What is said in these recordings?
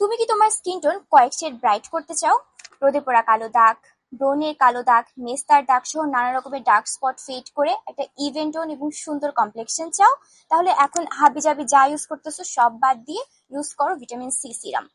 তুমি কি তোমার স্কিন টোন কয়েক শেড ব্রাইট করতে চাও? রোদে পোড়া কালো দাগ ব্রণের কালো দাগ, মেস্তার দাগ সহ নানা রকমের ডার্ক স্পট ফেড করে একটা ইভেন টোন এবং সুন্দর কমপ্লেকশন চাও, তাহলে এখন হাবিজাবি যা ইউজ করতেছো সব বাদ দিয়ে ইউজ করো vitamin C serum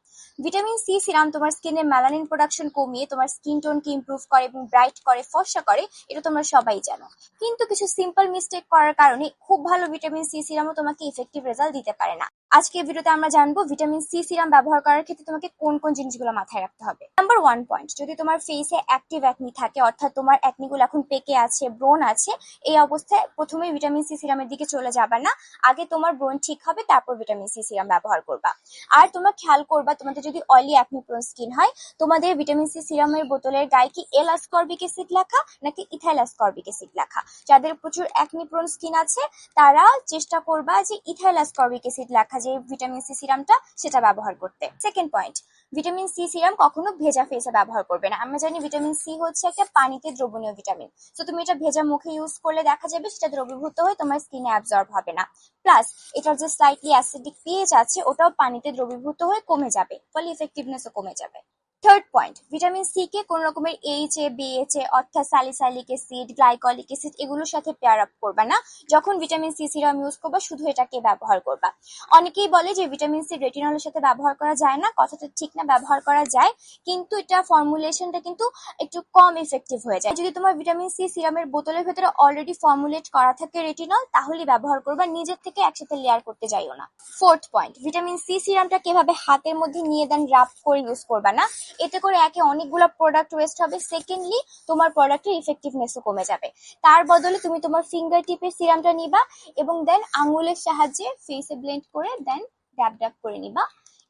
vitamin C serum তোমার স্কিনের মেলানিন প্রোডাকশন কমিয়ে তোমার স্কিন টোনকে ইমপ্রুভ করে এবং ব্রাইট করে, ফর্সা করে, এটা তোমরা সবাই জানো। কিন্তু কিছু সিম্পল মিস্টেক করার কারণে খুব ভালো ভিটামিন সি সিরামও তোমাকে ইফেক্টিভ রেজাল্ট দিতে পারে না। আজকে ভিডিওতে আমরা জানব ভিটামিন সি সিরাম ব্যবহার করার ক্ষেত্রে তোমাকে কোন কোন জিনিসগুলো মাথায় রাখতে হবে। নাম্বার ওয়ান পয়েন্ট যদি তোমার ফেসে অ্যাক্টিভ অ্যাকনি থাকে, অর্থাৎ তোমার অ্যাকনিগুলো এখন পেকে আছে ব্রোন আছে, এই অবস্থায় প্রথমে ভিটামিন সি সিরামের দিকে চলে যাবে না। আগে তোমার ব্রোন ঠিক হবে, তারপর ভিটামিন সি সিরাম ব্যবহার করবা। আর তোমরা খেয়াল করবা তোমাদের যদি অয়েলি অ্যাকনি প্রোন স্কিন হয়, তোমাদের ভিটামিন সি সিরামের বোতলের গায়ে কি এল আসকর্বিক অ্যাসিড লেখা নাকি ইথাইল আসকর্বিক অ্যাসিড লেখা? যাদের প্রচুর অ্যাকনি প্রোন স্কিন আছে, তারা চেষ্টা করবা যে ইথাইল আসকর্বিক অ্যাসিড লেখা যে ভিটামিন সি সিরামটা সেটা ব্যবহার করতে। Second point vitamin C serum কখনো ভেজা ফেসে ব্যবহার করবে না। আমরা জানি ভিটামিন সি হচ্ছে একটা পানিতে দ্রবণীয় ভিটামিন তো তুমি এটা ভেজা মুখে ইউজ করলে দেখা যাবে সেটা দ্রবীভূত হয়ে তোমার স্কিনে অ্যাবজর্ব হবে না। প্লাস এটার যে স্লাইটলি অ্যাসিডিক পিএইচ আছে, ওটাও পানিতে দ্রবীভূত হয়ে কমে যাবে। ফলে ইফেক্টিভনেসও কমে যাবে। থার্ড পয়েন্ট ভিটামিন সি কে কোন রকমের এইচ এ বিএইচ এ অর্থাৎ স্যালিসাইলিক অ্যাসিড গ্লাইকলিক অ্যাসিড এগুলোর সাথে পেয়ার আপ করবা না। যখন ভিটামিন সি সিরাম ইউজ করবা, শুধু এটাকে ব্যবহার করবা। অনেকেই বলে যে ভিটামিন সি রেটিনলের সাথে ব্যবহার করা যায় না, কথাটা ঠিক না, ব্যবহার করা যায়। কিন্তু এটা ফর্মুলেশনটা কিন্তু একটু কম ইফেক্টিভ হয়ে যায়। যদি তোমার ভিটামিন সি সিরামের বোতলের ভেতরে অলরেডি ফর্মুলেট করা থাকে রেটিনল তাহলে ব্যবহার করবা, নিজের থেকে একসাথে লেয়ার করতে যাইও না। ফোর্থ পয়েন্ট ভিটামিন সি সিরামটা কীভাবে হাতের মধ্যে নিয়ে দেন রাব করে ইউজ করবা না? এতে করে একে অনেকগুলো প্রোডাক্ট ওয়েস্ট হবে। সেকেন্ডলি তোমার প্রোডাক্টের ইফেক্টিভনেসও কমে যাবে। তার বদলে তুমি তোমার ফিঙ্গার টিপের সিরামটা নিবা এবং দেন আঙুলের সাহায্যে ফেসে ব্লেন্ড করে দেন ড্যাব ড্যাব করে নিবা।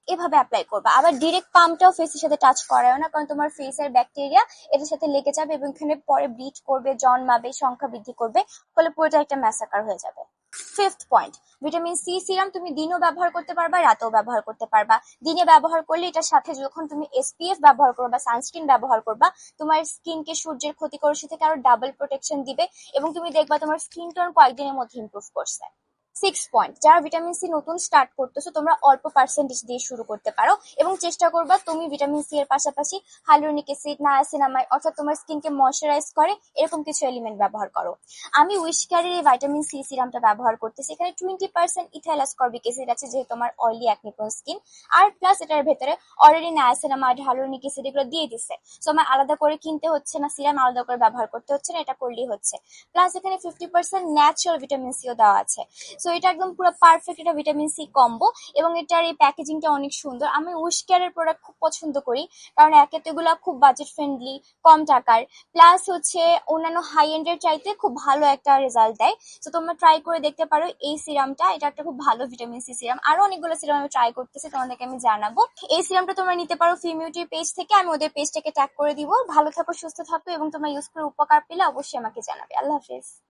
এভাবে অ্যাপ্লাই করবা। আবার ডিরেক্ট পাম্পটাও ফেসের সাথে টাচ করাও না, কারণ তোমার ফেসের ব্যাকটেরিয়া এটার সাথে লেগে যাবে এবং এখানে পরে ব্লিচ করবে, জন্মাবে, সংখ্যা বৃদ্ধি করবে, ফলে পুরোটা একটা ম্যাসাকার হয়ে যাবে। Fifth point vitamin C serum তুমি দিনও ব্যবহার করতে পারবা, রাতেও ব্যবহার করতে পারবা। দিনে ব্যবহার করলে এটার সাথে যখন তুমি এসপিএফ ব্যবহার করবা সানস্ক্রিন ব্যবহার করবা, তোমার স্কিনকে সূর্যের ক্ষতিকর থেকে আরও ডাবল প্রোটেকশন দিবে এবং তুমি দেখবা তোমার স্কিন টোন কয়েকদিনের মধ্যে ইমপ্রুভ করছে। সিক্স পয়েন্ট যারা ভিটামিন সি নতুন স্টার্ট করতেছো, তোমরা অল্প পার্সেন্টেজ দিয়ে শুরু করতে পারো এবং চেষ্টা করবা তুমি ভিটামিন সি এর পাশাপাশি হাইলোনিক অ্যাসিড নায়াসিনামাইড অর্থাৎ তোমার স্কিনকে ময়শ্চারাইজ করে এরকম কিছু এলিমেন্ট ব্যবহার করো। আমি উইশ ক্যারির এই ভিটামিন সি সিরামটা ব্যবহার করতেছি, এখানে টোয়েন্টি পার্সেন্ট ইথাইলাসকর্বিক অ্যাসিড আছে, যেহেতু তোমার অয়েলি অ্যাকনিপ্রোন স্কিন আর প্লাস এটার ভেতরে অলরেডি নায়াসিনামাইড হাইলোনিক অ্যাসিড এগুলো দিয়ে দিচ্ছে। সো আমার আলাদা করে কিনতে হচ্ছে না সিরাম আলাদা করে ব্যবহার করতে হচ্ছে না, এটা করলেই হচ্ছে। প্লাস এখানে ফিফটি পার্সেন্ট ন্যাচারাল ভিটামিন সিও দেওয়া আছে। সো এটা একদম পুরো পারফেক্ট এটা ভিটামিন সি কম্বো এবং এটার এই প্যাকেজিংটা অনেক সুন্দর। আমি উইশ কেয়ারের প্রোডাক্ট খুব পছন্দ করি, কারণ একে তো এগুলো খুব বাজেট ফ্রেন্ডলি কম টাকার। প্লাস হচ্ছে অন্যান্য হাই এন্ডের চাইতে খুব ভালো একটা রেজাল্ট দেয়। তো তোমরা ট্রাই করে দেখতে পারো এই সিরামটা এটা একটা খুব ভালো ভিটামিন সি সিরাম আরও অনেকগুলো সিরাম আমি ট্রাই করতেছি, তোমাদেরকে আমি জানাব। এই সিরামটা তোমরা নিতে পারো ফিমিউটির পেজ থেকে। আমি ওদের পেজটাকে ট্যাগ করে দিব। ভালো থাকো, সুস্থ থাকো এবং তোমরা ইউজ করে উপকার পেলে অবশ্যই আমাকে জানাবে। আল্লাহ হাফিজ।